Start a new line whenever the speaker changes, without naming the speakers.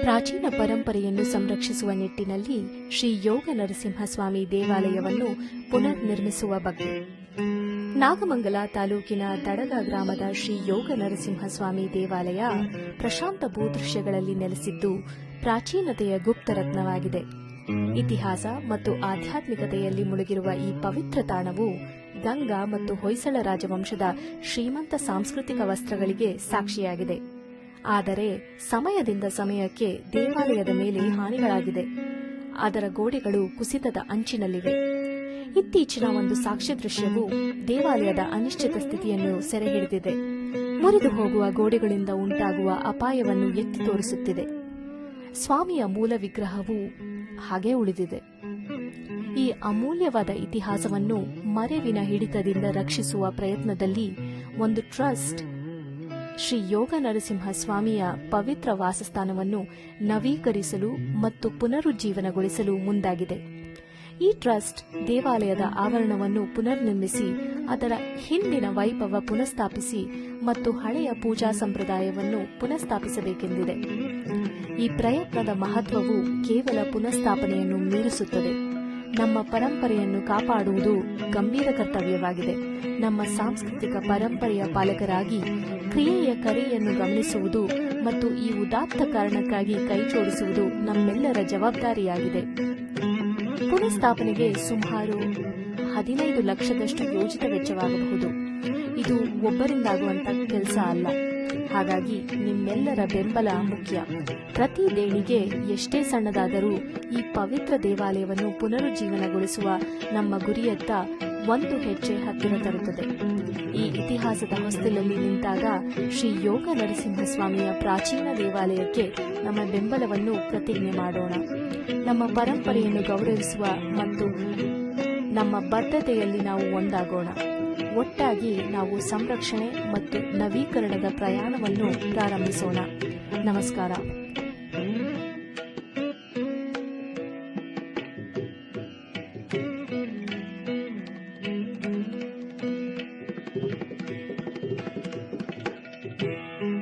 ಪ್ರಾಚೀನ ಪರಂಪರೆಯನ್ನು ಸಂರಕ್ಷಿಸುವ ನಿಟ್ಟಿನಲ್ಲಿ ಶ್ರೀ ಯೋಗ ನರಸಿಂಹಸ್ವಾಮಿ ದೇವಾಲಯವನ್ನು ಪುನರ್ ನಿರ್ಮಿಸುವ ಬಗ್ಗೆ. ನಾಗಮಂಗಲ ತಾಲೂಕಿನ ತಡಗ ಗ್ರಾಮದ ಶ್ರೀ ಯೋಗ ನರಸಿಂಹಸ್ವಾಮಿ ದೇವಾಲಯ ಪ್ರಶಾಂತ ಭೂದೃಶ್ಯಗಳಲ್ಲಿ ನೆಲೆಸಿದ್ದು ಪ್ರಾಚೀನತೆಯ ಗುಪ್ತರತ್ನವಾಗಿದೆ. ಇತಿಹಾಸ ಮತ್ತು ಆಧ್ಯಾತ್ಮಿಕತೆಯಲ್ಲಿ ಮುಳುಗಿರುವ ಈ ಪವಿತ್ರ ತಾಣವು ಗಂಗಾ ಮತ್ತು ಹೊಯ್ಸಳ ರಾಜವಂಶದ ಶ್ರೀಮಂತ ಸಾಂಸ್ಕೃತಿಕ ವಸ್ತ್ರಗಳಿಗೆ ಸಾಕ್ಷಿಯಾಗಿದೆ. ಆದರೆ ಸಮಯದಿಂದ ಸಮಯಕ್ಕೆ ದೇವಾಲಯದ ಮೇಲೆ ಹಾನಿಗಳಾಗಿದೆ. ಅದರ ಗೋಡೆಗಳು ಕುಸಿತದ ಅಂಚಿನಲ್ಲಿವೆ. ಇತ್ತೀಚಿನ ಒಂದು ಸಾಕ್ಷ್ಯ ದೃಶ್ಯವು ದೇವಾಲಯದ ಅನಿಶ್ಚಿತ ಸ್ಥಿತಿಯನ್ನು ಸೆರೆ ಹಿಡಿದಿದೆ ಮುರಿದು ಹೋಗುವ ಗೋಡೆಗಳಿಂದ ಉಂಟಾಗುವ ಅಪಾಯವನ್ನು ಎತ್ತಿ ತೋರಿಸುತ್ತಿದೆ. ಸ್ವಾಮಿಯ ಮೂಲ ವಿಗ್ರಹವು ಹಾಗೆ ಉಳಿದಿದೆ. ಈ ಅಮೂಲ್ಯವಾದ ಇತಿಹಾಸವನ್ನು ಮರೆವಿನ ಹಿಡಿತದಿಂದ ರಕ್ಷಿಸುವ ಪ್ರಯತ್ನದಲ್ಲಿ ಒಂದು ಟ್ರಸ್ಟ್ ಶ್ರೀ ಯೋಗ ನರಸಿಂಹ ಸ್ವಾಮಿಯ ಪವಿತ್ರ ವಾಸಸ್ಥಾನವನ್ನು ನವೀಕರಿಸಲು ಮತ್ತು ಪುನರುಜ್ಜೀವನಗೊಳಿಸಲು ಮುಂದಾಗಿದೆ. ಈ ಟ್ರಸ್ಟ್ ದೇವಾಲಯದ ಆವರಣವನ್ನು ಪುನರ್ನಿರ್ಮಿಸಿ, ಅದರ ಹಿಂದಿನ ವೈಭವ ಪುನಃಸ್ಥಾಪಿಸಿ ಮತ್ತು ಹಳೆಯ ಪೂಜಾ ಸಂಪ್ರದಾಯವನ್ನು ಪುನಃಸ್ಥಾಪಿಸಬೇಕೆಂದಿದೆ. ಈ ಪ್ರಯತ್ನದ ಮಹತ್ವವು ಕೇವಲ ಪುನಃಸ್ಥಾಪನೆಯನ್ನು ಮೀರಿಸುತ್ತದೆ. ನಮ್ಮ ಪರಂಪರೆಯನ್ನು ಕಾಪಾಡುವುದು ಗಂಭೀರ ಕರ್ತವ್ಯವಾಗಿದೆ. ನಮ್ಮ ಸಾಂಸ್ಕೃತಿಕ ಪರಂಪರೆಯ ಪಾಲಕರಾಗಿ ಕ್ರಿಯೆಯ ಕರೆಯನ್ನು ಗಮನಿಸುವುದು ಮತ್ತು ಈ ಉದಾತ್ತ ಕಾರಣಕ್ಕಾಗಿ ಕೈಜೋಡಿಸುವುದು ನಮ್ಮೆಲ್ಲರ ಜವಾಬ್ದಾರಿಯಾಗಿದೆ. ಪುನಃಸ್ಥಾಪನೆಗೆ ಸುಮಾರು ಹದಿನೈದು ಲಕ್ಷದಷ್ಟು ಯೋಜಿತ ವೆಚ್ಚವಾಗಬಹುದು. ಇದು ಒಬ್ಬರಿಂದಾಗುವಂತ ಕೆಲಸ ಅಲ್ಲ. ಹಾಗಾಗಿ ನಿಮ್ಮೆಲ್ಲರ ಬೆಂಬಲ ಮುಖ್ಯ. ಪ್ರತಿ ದೇಣಿಗೆ ಎಷ್ಟೇ ಸಣ್ಣದಾದರೂ ಈ ಪವಿತ್ರ ದೇವಾಲಯವನ್ನು ಪುನರುಜ್ಜೀವನಗೊಳಿಸುವ ನಮ್ಮ ಗುರಿಯತ್ತ ಒಂದು ಹೆಜ್ಜೆ ಹತ್ತಿರ ತರುತ್ತದೆ. ಈ ಇತಿಹಾಸದ ಹೊಸ್ತಿಲಲ್ಲಿ ನಿಂತಾಗ ಶ್ರೀ ಯೋಗ ನರಸಿಂಹಸ್ವಾಮಿಯ ಪ್ರಾಚೀನ ದೇವಾಲಯಕ್ಕೆ ನಮ್ಮ ಬೆಂಬಲವನ್ನು ಪ್ರತಿಜ್ಞೆ ಮಾಡೋಣ. ನಮ್ಮ ಪರಂಪರೆಯನ್ನು ಗೌರವಿಸುವ ಮತ್ತು ನಮ್ಮ ಬದ್ಧತೆಯಲ್ಲಿ ನಾವು ಒಂದಾಗೋಣ. ಒಟ್ಟಾಗಿ ನಾವು ಸಂರಕ್ಷಣೆ ಮತ್ತು ನವೀಕರಣದ ಪ್ರಯಾಣವನ್ನು ಪ್ರಾರಂಭಿಸೋಣ. ನಮಸ್ಕಾರ. thank you